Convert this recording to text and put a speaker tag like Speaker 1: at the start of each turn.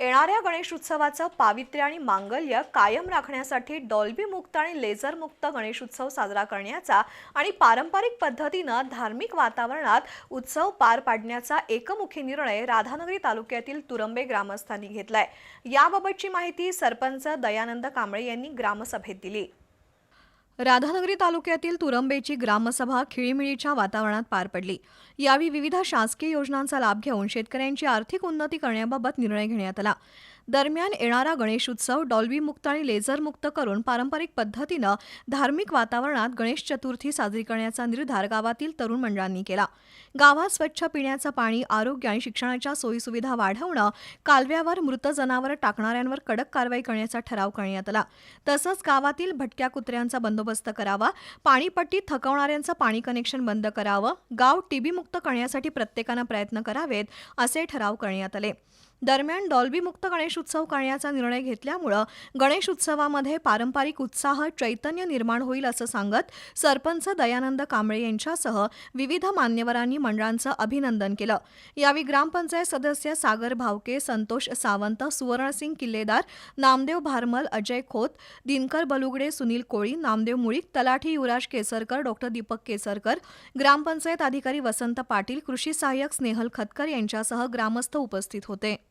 Speaker 1: येणाऱ्या गणेशोत्सवाचं पावित्र्य आणि मांगल्य कायम राखण्यासाठी डॉल्बी मुक्त आणि लेझर मुक्त साजरा करण्याचा आणि पारंपरिक पद्धतीनं धार्मिक वातावरणात उत्सव पार पाडण्याचा एकमुखी निर्णय राधानगरी तालुक्यातील तुरंबे ग्रामस्थांनी घेतलाय. याबाबतची माहिती सरपंच दयानंद कांबळे यांनी ग्रामसभेत दिली. राधानगरी तालुक्यातील तुरंबेची ग्रामसभा खिळीमिळीच्या वातावरणात पार पडली. यावेळी विविध शासकीय योजनांचा लाभ घेऊन शेतकऱ्यांची आर्थिक उन्नती करण्याबाबत निर्णय घेण्यात आला. दरम्यान येणारा गणेश उत्सव आणि लेझरमुक्त करून पारंपरिक पद्धतीनं धार्मिक वातावरणात गणेश चतुर्थी साजरी करण्याचा निर्धार गावातील तरुण मंडळांनी केला. गावात स्वच्छ पिण्याचं पाणी आरोग्य आणि शिक्षणाच्या सोयीसुविधा वाढवणं कालव्यावर मृत जनावरं टाकणाऱ्यांवर कडक कारवाई करण्याचा ठराव करण्यात आला. तसंच गावातील भटक्या कुत्र्यांचा बंदोबस्त करावा पाणीपट्टी थकवणाऱ्यांचं पाणी कनेक्शन बंद करावं गाव टीबीमुक्त करण्यासाठी प्रत्येकानं प्रयत्न करावेत असे ठराव करण्यात आले. दरम्यान डॉल्बीमुक्त गणेशोत्सव करण्याचा निर्णय घेतल्यामुळं गणेशोत्सवामध्ये पारंपरिक उत्साह चैतन्य निर्माण होईल असं सांगत सरपंच दयानंद कांबळे यांच्यासह विविध मान्यवरांनी मंडळांचं अभिनंदन केलं. यावेळी ग्रामपंचायत सदस्य सागर भावके संतोष सावंत सुवर्णसिंग किल्लेदार नामदेव भारमल अजय खोत दिनकर बलुगडे सुनील कोळी नामदेव मुळीक तलाठी युवराज केसरकर डॉक्टर दीपक केसरकर ग्रामपंचायत अधिकारी वसंत पाटील कृषी सहाय्यक स्नेहल खतकर यांच्यासह ग्रामस्थ उपस्थित होते.